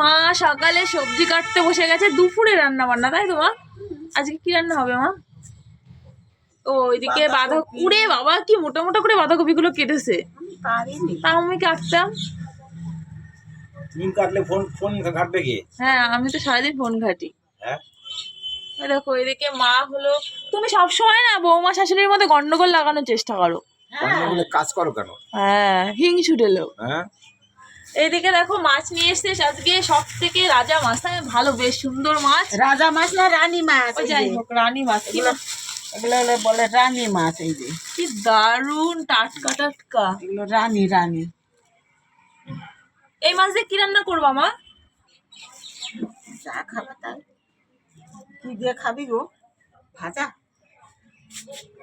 মা সকালে সবজি কাটতে বসে গেছে দুপুরে রান্না বান্না তাই তো মা? আজকে কি রান্না হবে মা? ও ওইদিকে বাঁধা কুড়ে বাবা কি মোটা মোটা করে বাঁধাকপিগুলো কেটেছে। পারিনি তাও আমি কাটতাম। কাটলে ফোন ফোন কাটবে কে? হ্যাঁ আমি তো সারাদিন ফোন ঘাটি। হ্যাঁ? দেখো এদিকে মা হলো তুমি সবসময় না বৌমা শাশুড়ির মধ্যে গন্ডগোল লাগানোর চেষ্টা করো। কাজ করো কেন? হ্যাঁ হিংছুটে লোক হ্যাঁ? এইদিকে দেখো মাছ নিয়ে এসছিস আজকে সব থেকে রাজা মাছ। তাই ভালো বেশ সুন্দর মাছ। রাজা মাছ না রানী মাছ যাই হোক রানী মাছ। কি এগুলো এগুলো বলে রানী মাছ এই যে। কি দারুণ টাটকা টাটকা। এগুলো রানী রানী। এই মাছ দিয়ে কি রান্না করবা মা? যা খাবে তাই। কি দিয়ে খাবি গো। ভাজা।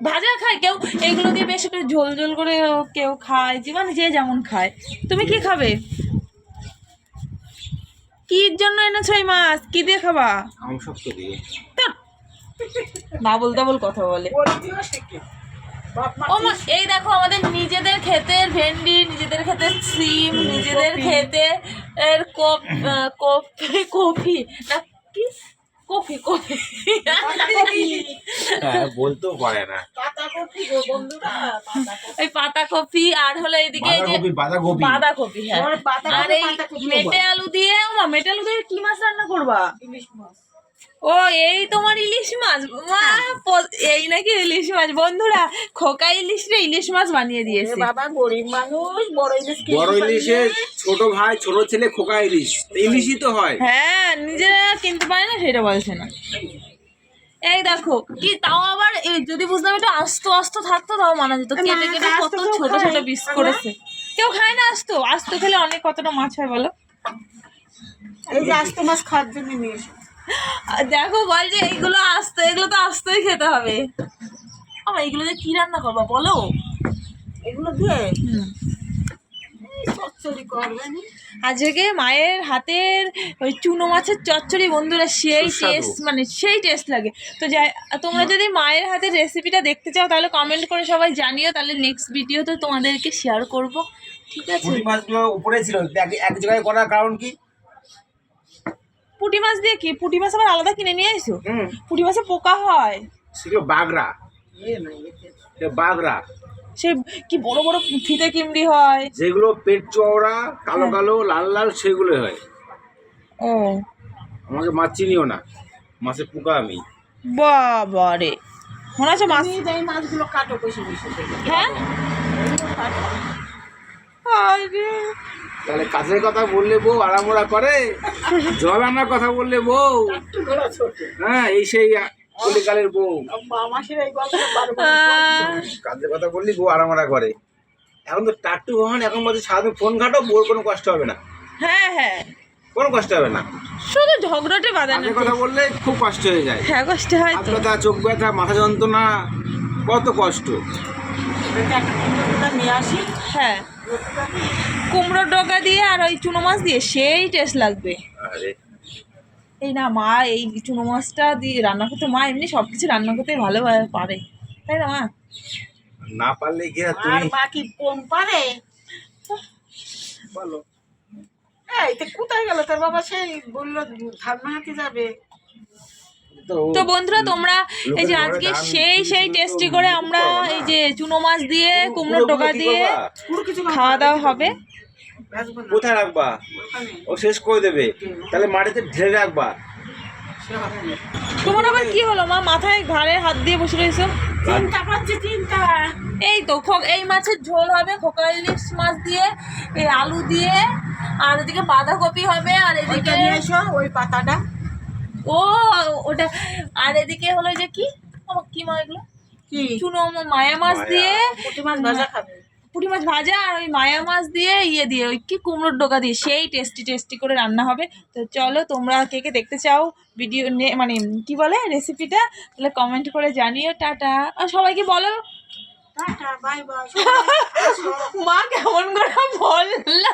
ভাজা খায় কেউ? এগুলো দিয়ে বেশ একটু ঝোল ঝোল করে কেউ খায় যে মানে যে যেমন খায়। তুমি কি খাবে? কি জন্য এনেছো এই মাছ? কি দিয়ে খাবা? না বলতে বল কথা বলে। ও মা এই দেখো আমাদের নিজেদের ক্ষেতের ভেন্ডি নিজেদের ক্ষেতের সিম নিজেদের ক্ষেতে এর কপ আহ, কপি কপি না কি? কপি হ্যাঁ বলতেও পারে না। পাতা কপি গো বন্ধুরা পাতা কপি এই পাতা কপি আর হলো এদিকে এই যে বাঁধাকপি হ্যাঁ। আর এই মেটে আলু দিয়ে মেটে আলু দিয়ে কি মাছ রান্না করবা? ইলিশ মাছ। ও এই তোমার ইলিশ মাছ? মা এই নাকি ইলিশ মাছ? বন্ধুরা খোকা ইলিশ রে ইলিশ মাছ বানিয়ে দিয়েছে। বাবা গরিব মানুষ বড় ইলিশ বড় না। ছোট ভাই ছোট ছেলে খোকা ইলিশ। ইলিশই তো হয়। হ্যাঁ নিজেরা কিনতে পারে না সেটা বলছে না। এই দেখো কি তাও আবার যদি বুঝলাম একটু আস্ত আস্ত থাকতো তাও মানা যেত। কেটে কেটে কত ছোট ছোট পিস করেছে কেউ খায় না আস্ত। আস্ত খেলে অনেক কতটা মাছ হয় বলো? এই যে আস্ত মাছ খাওয়ার জন্য নিয়ে দেখো বল যে এইগুলো আস্ত এগুলো তো আস্তই খেতে হবে। আমার এইগুলো দিয়ে কি রান্না করবা বলো? এগুলো দিয়ে এই চচ্চড়ি করবে না আজকে মায়ের হাতের ওই চুনো মাছের চচ্চড়ি বন্ধুরা সেই টেস্ট মানে সেই টেস্ট লাগে। তো যাই তোমরা যদি মায়ের হাতের রেসিপিটা দেখতে চাও তাহলে কমেন্ট করে সবাই জানিও। তাহলে নেক্সট ভিডিওতে তোমাদেরকে শেয়ার করব। ঠিক আছে? পুঁটি মাছগুলো উপরে ছিল। এক- এক জায়গায় করার কারণ কি? পুঁটি মাছ দিয়ে কি? পুঁটি মাছ আবার আলাদা কিনে নিয়ে এসো হুম। পুঁটি মাছে পোকা হয়। সেগুলো বাগড়া এ না এতে। এটা বাগড়া সে কি বড় বড় ফিতে কিমড়ি হয়? যেগুলো পেট চওড়া কালো কালো লাল লাল সেগুলো হয়। ও। আমাকে মাছ চিনিও না। মাছের পোকা আমি। বাবা রে মনে আছে মাছ এই মাছগুলো কাটো বেশি হ্যাঁ? আরে। তাহলে কাছের কথা বললে বউ আড়ামোড়া করে। জল আনার কথা বললে বউ। হ্যাঁ এই সেই কলিকালের বউ। মা- মাসির এই আহ, কাজের কথা বললি বউ আড়ামোড়া করে। এখন তো টাট্টু ভগবান এখন বলছে সারাদিন ফোন ঘাটো বউর কোনো কষ্ট হবে না। হ্যাঁ হ্যাঁ। কোনো কষ্ট হবে না। শুধু ঝগড়াটে বাঁধানো কাজের কথা বললে খুব কষ্ট হয়ে যায়। হ্যাঁ কষ্ট হয় তো। ব্যথা চোখ ব্যথা মাথা যন্ত্রণা কত কষ্ট। নিয়ে আসি হ্যাঁ। কুমড়োর ডগা দিয়ে আর ওই চুনো মাছ দিয়ে সেই টেস্ট লাগবে। আরে। এই না মা এই চুনো মাছটা দিয়ে রান্না করতে মা এমনি সব কিছু রান্না করতে ভালো পারে। তাই না মা? না পারলে আর আর বাকি কম পারে? বলো। এই তো কোথায় গেল? তোর বাবা সেই বলল যাবে। তো বন্ধুরা তোমরা এই যে আজকে সেই সেই টেস্টি করে আমরা এই যে চুনো মাছ দিয়ে কুমড়োর কুমড়োগুলো ডগা কি দিয়ে খাওয়া দাওয়া হবে। কোথায় রাখবা? ও শেষ করে দেবে। তাহলে মাটিতে ঢেলে রাখবা। তোমার আবার কি হলো? মা মাথায় ঘাড়ে হাত দিয়ে বসে রয়েছো। তিনটা পাচ্ছি তিনটা এই তো এই মাছের ঝোল হবে খোকা ইলিশ মাছ দিয়ে এই আলু দিয়ে আর এদিকে বাঁধাকপি হবে আর এদিকে নিয়ে এসো ওই পাতাটা। ও ওটা আর এদিকে হলো যে কি? কি মা এগুলো? কি? চুনো মায়া মাছ দিয়ে মাছ ভাজা খাবে। পুঁটি মাছ ভাজা আর ওই মায়া মাছ দিয়ে ইয়ে দিয়ে ওই কি কুমড়োর ডোকা দিয়ে সেই টেস্টি টেস্টি করে রান্না হবে। তো চলো তোমরা কে কে দেখতে চাও ভিডিও মানে কি বলে রেসিপিটা তাহলে কমেন্ট করে জানিও। টাটা। আর সবাইকে বলো। মা কেমন করে বললা?